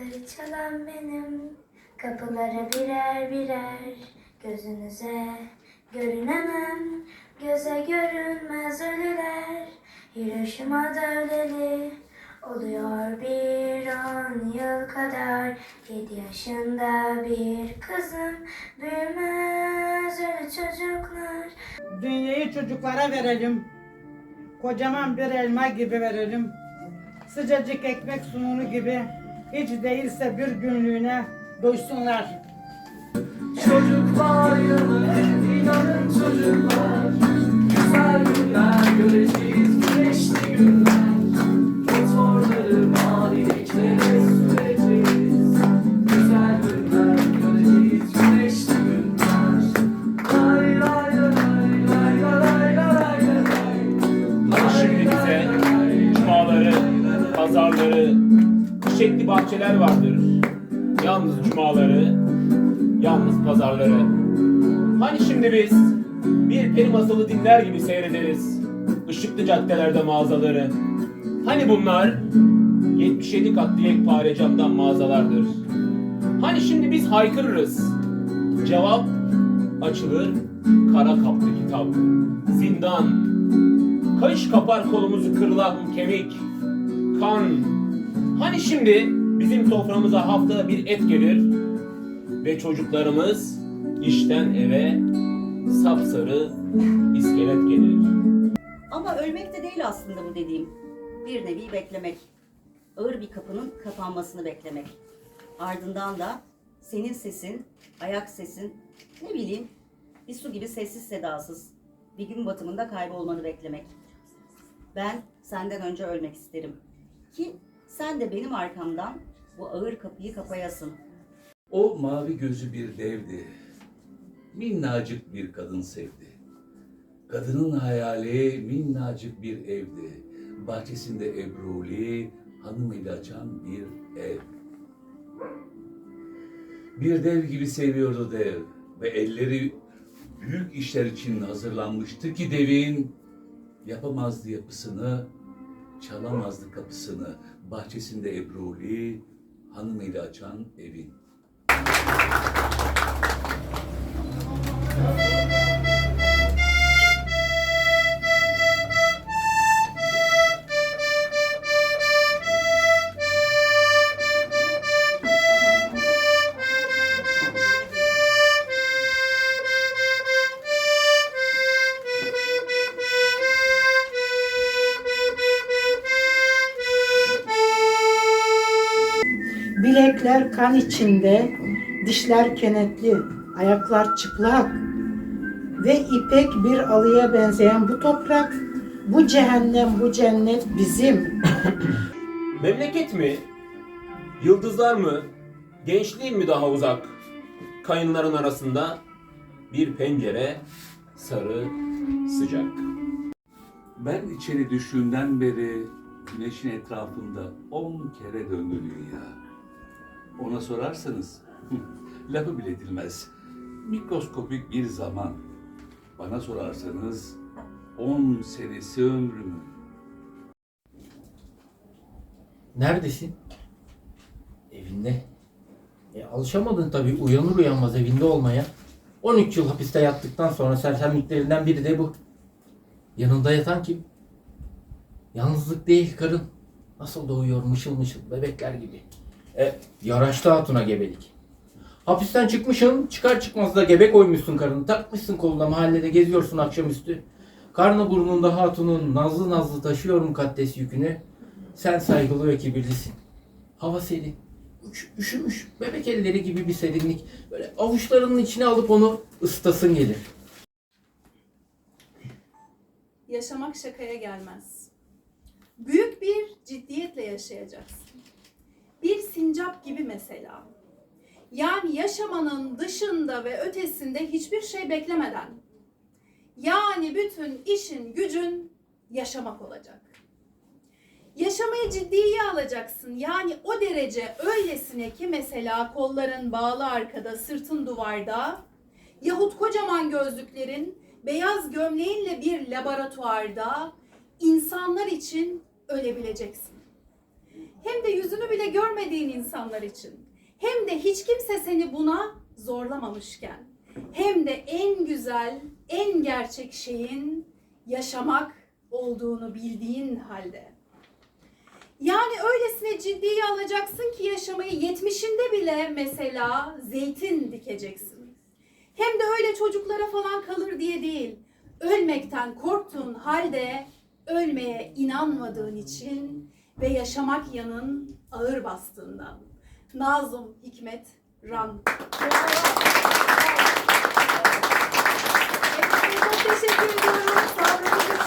Kapıları çalan benim, kapılara birer birer Gözünüze görünemem, göze görünmez ölüler. Hiroşima'da öleli oluyor bir on yıl kadar. Yedi yaşında bir kızım, büyümez ölü çocuklar. Dünyayı çocuklara verelim. Kocaman bir elma gibi verelim. Sıcacık ekmek sununu gibi hiç değilse bir günlüğüne doysunlar. Çocuklar yanı inanın çocuklar Güzel günler göreceğiz güneşli günler çiçekli bahçeler vardır. Yalnız cumaları, yalnız pazarları. Hani şimdi biz bir peri masalı dinler gibi seyrederiz. Işıklı caddelerde mağazaları. Hani bunlar 77 katlı yekpare camdan mağazalardır. Hani şimdi biz haykırırız. Cevap açılır kara kaplı kitap. Zindan, Kayış kapar kolumuzu kırılan kemik, kan. Hani şimdi bizim soframıza haftada bir et gelir ve çocuklarımız işten eve sapsarı iskelet gelir. Ama ölmek de değil aslında bu dediğim. Bir nevi beklemek. Ağır bir kapının kapanmasını beklemek. Ardından da senin sesin, ayak sesin, ne bileyim bir su gibi sessiz sedasız bir gün batımında kaybolmanı beklemek. Ben senden önce ölmek isterim. Ki sen de benim arkamdan bu ağır kapıyı kapayasın. O mavi gözü bir devdi. Minnacık bir kadın sevdi. Kadının hayali minnacık bir evdi. Bahçesinde ebruli, hanımıyla açan bir ev. Bir dev gibi seviyordu dev ve elleri büyük işler için hazırlanmıştı ki devin yapamazdı yapısını, çalamazdı kapısını. Bahçesinde ebruli, hanımıyla açan evin. Bilekler kan içinde, dişler kenetli, ayaklar çıplak ve ipek bir alıya benzeyen bu toprak, bu cehennem, bu cennet bizim. Memleket mi? Yıldızlar mı? Gençliğim mi daha uzak? Kayınların arasında bir pencere sarı sıcak. Ben içeri düştüğümden beri güneşin etrafında on kere döndü dünya. Ona sorarsanız lafı bile edilmez. Mikroskopik bir zaman. Bana sorarsanız on senesi ömrümün. Neredesin? Evinde. E, alışamadın tabii uyanır uyanmaz evinde olmaya. 13 yıl hapiste yattıktan sonra sersemliklerinden biri de bu. Yanında yatan kim? Yalnızlık değil karın. Nasıl da uyuyor mışıl mışıl bebekler gibi. E, yaraştı hatuna gebelik. Hapisten çıkmışsın, çıkar çıkmaz da gebe koymuşsun karını. Takmışsın koluna mahallede geziyorsun akşamüstü. Karnı burnunda hatunun nazlı nazlı taşıyor mukaddes yükünü. Sen saygılı ve kibirlisin. Hava serin. Üş- üşümüş. Bebek elleri gibi bir serinlik. Böyle avuçlarının içine alıp onu ısıtasın gelir. yaşamak şakaya gelmez. Büyük bir ciddiyetle yaşayacaksın. Bir sincap gibi mesela. Yani yaşamanın dışında ve ötesinde hiçbir şey beklemeden. Yani bütün işin gücün yaşamak olacak. Yaşamayı ciddiye alacaksın. Yani o derece öylesine ki mesela kolların bağlı arkada, sırtın duvarda yahut kocaman gözlüklerin beyaz gömleğinle bir laboratuvarda insanlar için ölebileceksin. Hem de yüzünü bile görmediğin insanlar için. Hem de hiç kimse seni buna zorlamamışken. Hem de en güzel, en gerçek şeyin yaşamak olduğunu bildiğin halde. Yani öylesine ciddiye alacaksın ki yaşamayı 70'inde bile mesela zeytin dikeceksin. Hem de öyle çocuklara falan kalır diye değil. Ölmekten korktuğun halde ölmeye inanmadığın için ve yaşamak yanın ağır bastığından. Nazım Hikmet Ran. Çok teşekkür ediyorum. Sabrınızı